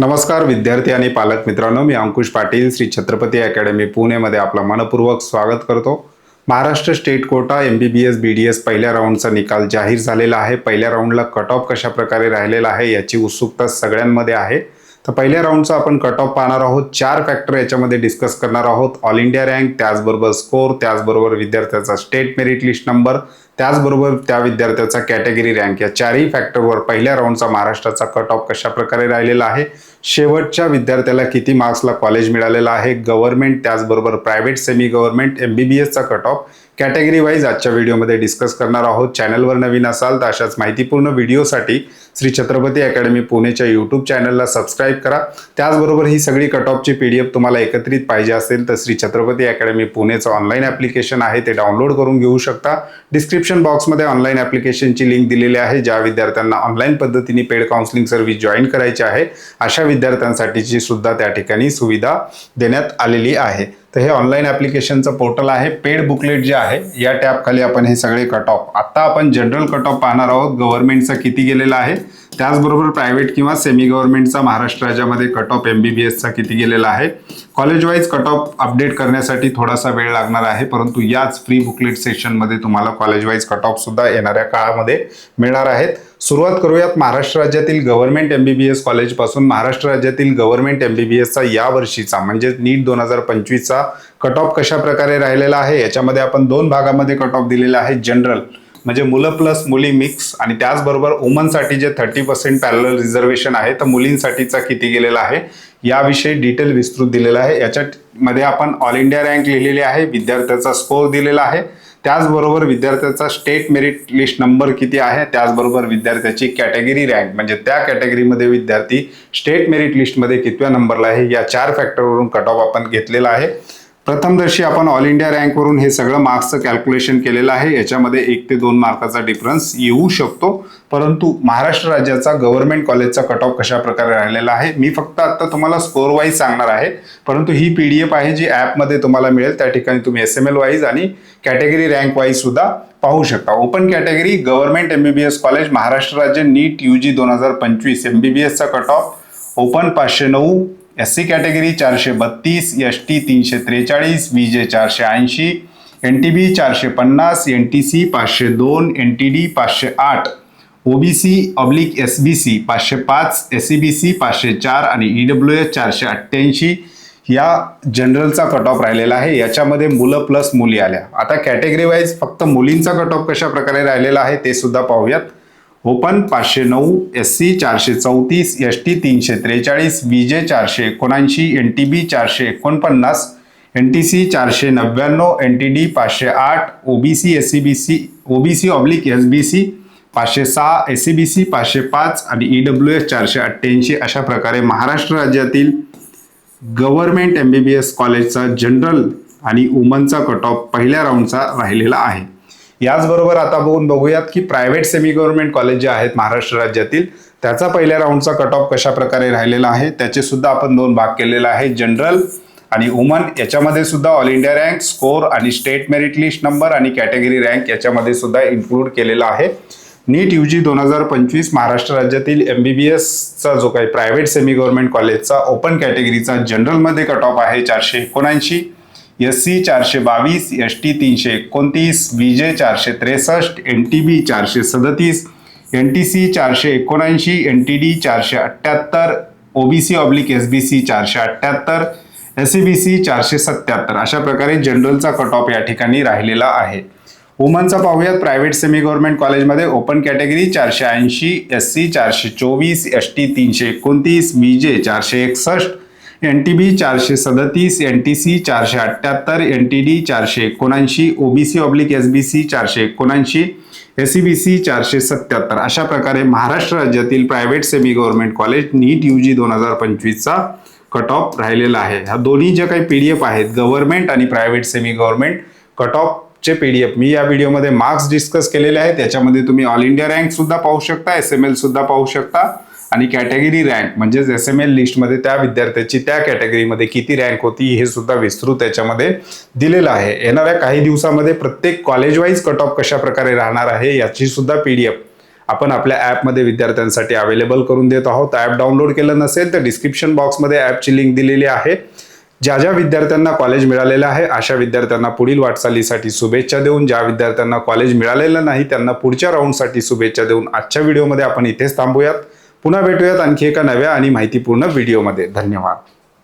नमस्कार विद्यार्थी आणि पालक मित्रांनो. मी अंकुश पाटील श्री छत्रपती अकॅडमी पुणेमध्ये आपलं मनपूर्वक स्वागत करतो. Maharashtra state quota M B B S B D S पहिल्या राऊंडचा निकाल जाहीर झालेला आहे. पहिल्या राऊंडला कट ऑफ कशा प्रकारे राहिलेला आहे याची उत्सुकता सगळ्यांमध्ये आहे. तर पहिल्या राऊंडचा आपण कट ऑफ पाहणार आहोत. चार फॅक्टर याच्यामध्ये डिस्कस करणार आहोत. ऑल इंडिया रँक त्याचबरोबर स्कोर त्याचबरोबर विद्यार्थ्याचा स्टेट मेरिट लिस्ट नंबर त्याचबरोबर त्या विद्यार्थ्याचा कॅटेगरी रँक या चारही फॅक्टरवर पहिल्या राऊंडचा महाराष्ट्राचा कट ऑफ कशा प्रकारे राहिलेला आहे? शेवटच्या विद्यार्थ्याला किती मार्क्सला कॉलेज मिळालेला आहे? गव्हर्नमेंट त्याचबरोबर private semi government M B B एसचा cut off category wise आजच्या व्हिडिओमध्ये डिस्कस करणार आहोत. चॅनलवर नवीन असाल तर अशाच माहितीपूर्ण व्हिडिओसाठी श्री छत्रपती अकॅडमी पुणेच्या यूट्यूब चॅनलला सबस्क्राईब करा. त्याचबरोबर ही सगळी कट ऑफची पी डी एफ तुम्हाला एकत्रित पाहिजे असेल तर श्री छत्रपती अकॅडमी पुणेचं ऑनलाईन ॲप्लिकेशन आहे. ते डाउनलोड करून घेऊ शकता. डिस्क्रिप्शन बॉक्समध्ये ऑनलाईन ॲप्लिकेशनची लिंक दिलेली आहे. ज्या विद्यार्थ्यांना ऑनलाईन पद्धतीने पेड काउन्सिलिंग सर्व्हिस जॉईन करायची आहे अशा विद्यार्थ्यांसाठीची सुद्धा त्या ठिकाणी सुविधा देण्यात आलेली आहे. तर हे ऑनलाईन ॲप्लिकेशनचं पोर्टल आहे. पेड बुकलेट जे आहे या टॅबखाली आपण हे सगळे कट ऑफ आत्ता आपण जनरल कट ऑफ पाहणार आहोत. गव्हर्नमेंटचा किती गेलेला आहे? त्याचबरोबर प्रायव्हेट किंवा सेमी गव्हर्नमेंटचा महाराष्ट्र राज्यामध्ये cut off M B B एसचा किती गेलेला आहे? College wise cut off update करण्यासाठी थोडासा वेळ लागणार आहे. परंतु याच फ्री बुकलेट सेशनमध्ये तुम्हाला कॉलेज वाईज कट ऑफसुद्धा येणाऱ्या काळामध्ये मिळणार आहेत. सुरुवात करूयात महाराष्ट्र राज्यातील government M B B S कॉलेजपासून Maharashtra राज्यातील गव्हर्नमेंट एम बी बी एसचा या वर्षीचा म्हणजे नीट दोन हजार पंचवीसचा कट ऑफ कशा प्रकारे राहिलेला आहे याच्यामध्ये आपण दोन भागामध्ये कट ऑफ दिलेला आहे जनरल म्हणजे मुलं प्लस मुली मिक्स आणि त्याचबरोबर वुमनसाठी जे थर्टी पर्सेंट पॅरल रिझर्वेशन आहे तर मुलींसाठीचा किती गेलेला आहे याविषयी डिटेल विस्तृत दिलेला आहे. याच्यामध्ये आपण ऑल इंडिया रँक लिहिलेली आहे विद्यार्थ्याचा स्कोर दिलेला आहे त्याचबरोबर विद्यार्थ्याचा स्टेट मेरिट लिस्ट नंबर किती आहे त्याचबरोबर विद्यार्थ्याची कॅटेगरी रँक म्हणजे त्या कॅटेगरीमध्ये विद्यार्थी स्टेट मेरिट लिस्टमध्ये कितव्या नंबरला आहे या चार फॅक्टरवरून कट ऑफ आपण घेतलेला आहे. प्रथमदर्शी आपण ऑल इंडिया रँकवरून हे सगळं मार्क्सचं कॅल्क्युलेशन केलेलं आहे. याच्यामध्ये एक ते दोन मार्काचा डिफरन्स येऊ शकतो. परंतु महाराष्ट्र राज्याचा गव्हर्नमेंट कॉलेजचा कट ऑफ कशा प्रकारे राहिलेला आहे मी फक्त आता तुम्हाला स्कोर वाईज सांगणार आहे. परंतु ही पी डी एफ आहे जी ॲपमध्ये तुम्हाला मिळेल. त्या ठिकाणी तुम्ही एस एम एल वाईज आणि कॅटेगरी रँक वाईज सुद्धा पाहू शकता. Open category government M B B S college Maharashtra राज्य नीट यू जी दोन हजार पंचवीस एम बी बी एसचा कट ऑफ ओपन पाचशे नऊ एस सी कॅटेगरी चारशे बत्तीस एस टी तीनशे त्रेचाळीस बी जे चारशे ऐंशी एन टी बी चारशे पन्नास एन टी सी पाचशे दोन एन टी डी पाचशे आठ OBC oblique S B C पाचशे पाच एस सी बी सी पाचशे चार आणि ई डब्ल्यू एस चारशे अठ्ठ्याऐंशी या जनरलचा कट ऑफ राहिलेला आहे. याच्यामध्ये मुलं प्लस मुली आल्या. आता कॅटेगरी वाईज फक्त मुलींचा कट ऑफ कशा प्रकारे राहिलेला आहे ते सुद्धा पाहूयात. ओपन पाचशे नऊ एस सी चारशे चौतीस एस टी तीनशे त्रेचाळीस बी जे चारशे एकोणऐंशी एन टी बी चारशे एकोणपन्नास एन टी सी चारशे नव्याण्णव एन टी डी पाचशे आठ O B C S C B C O B C oblique S B C पाचशे सहा एस सी बी सी पाचशे पाच आणि ई डब्ल्यू एस चारशे अठ्ठ्याऐंशी अशा प्रकारे महाराष्ट्र राज्यातील government M B B S कॉलेजचा जनरल आणि वुमनचा कट ऑफ पहिल्या राऊंडचा राहिलेला आहे. याचबरोबर आता बघून बघूयात की प्रायव्हेट सेमी गव्हर्नमेंट कॉलेज जे आहेत महाराष्ट्र राज्यातील त्याचा पहिल्या राऊंडचा कट ऑफ कशा प्रकारे राहिलेला आहे त्याचे सुद्धा आपण दोन भाग केलेला आहे जनरल आणि वुमन याच्यामध्ये सुद्धा ऑल इंडिया रँक स्कोर आणि स्टेट मेरिट लिस्ट नंबर आणि कॅटेगरी रँक याच्यामध्ये सुद्धा इन्क्लूड केलेला आहे. नीट यू जी दोन हजार पंचवीस महाराष्ट्र राज्यातील एम बी बी एसचा जो काही प्रायव्हेट सेमी गव्हर्नमेंट कॉलेजचा ओपन कॅटेगरीचा जनरलमध्ये कट ऑफ आहे चारशे एकोणऐंशी. एस सी चारशे बावीस एस टी तीनशे एकोणतीस बी जे चारशे त्रेसष्ट एन टी बी चारशे सदतीस एन टी सी चारशे एकोणऐंशी एन टी डी चारशे अठ्ठ्याहत्तर OBC oblique S B C चारशे अठ्ठ्याहत्तर एस सी बी सी चारशे सत्त्याहत्तर अशा प्रकारे जनरलचा कट ऑफ या ठिकाणी राहिलेला आहे. वुमनचा पाहूयात. प्रायव्हेट सेमी गव्हर्नमेंट कॉलेजमध्ये ओपन कॅटेगरी चारशे ऐंशी एस सी चारशे चोवीस एस टी तीनशे एकोणतीस बी जे चारशे एकसष्ट एन टी बी चारशे सदतीस एन टी सी चारशे अठ्ठ्याहत्तर एन टी डी चारशे एकोणऐंशी OBC oblique S B C चारशे एकोणऐंशी एस सी बी सी चारशे सत्त्याहत्तर अशा प्रकारे महाराष्ट्र राज्यातील private semi government college NEET U G दोन हजार पंचवीसचा कट ऑफ राहिलेला आहे. ह्या दोन्ही ज्या काही पी डी एफ आहेत गव्हर्नमेंट आणि प्रायव्हेट सेमी गव्हर्नमेंट कट ऑफचे पी डी एफ मी या व्हिडिओमध्ये मार्क्स डिस्कस केलेले आहेत. त्याच्यामध्ये तुम्ही ऑल इंडिया रँक सुद्धा पाहू शकता एस एम एल सुद्धा पाहू शकता. आणि कॅटेगरी रँक म्हणजेच एस एम एल लिस्टमध्ये त्या विद्यार्थ्याची त्या कॅटेगरीमध्ये किती रँक होती हे सुद्धा विस्तृत त्याच्यामध्ये दिलेलं आहे. येणाऱ्या काही दिवसामध्ये प्रत्येक कॉलेज वाईज कट ऑफ कशा प्रकारे राहणार आहे याची सुद्धा पी डी एफ आपण आपल्या ॲपमध्ये विद्यार्थ्यांसाठी अवेलेबल करून देत आहोत. ॲप डाउनलोड केलं नसेल तर डिस्क्रिप्शन बॉक्समध्ये ॲपची लिंक दिलेली आहे. ज्या ज्या विद्यार्थ्यांना कॉलेज मिळालेलं आहे अशा विद्यार्थ्यांना पुढील वाटचालीसाठी शुभेच्छा देऊन ज्या विद्यार्थ्यांना कॉलेज मिळालेलं नाही त्यांना पुढच्या राऊंडसाठी शुभेच्छा देऊन आजच्या व्हिडिओमध्ये आपण इथेच थांबूयात. पुन्हा भेटूयात आणखी एका नव्या आणि माहितीपूर्ण व्हिडिओमध्ये. धन्यवाद.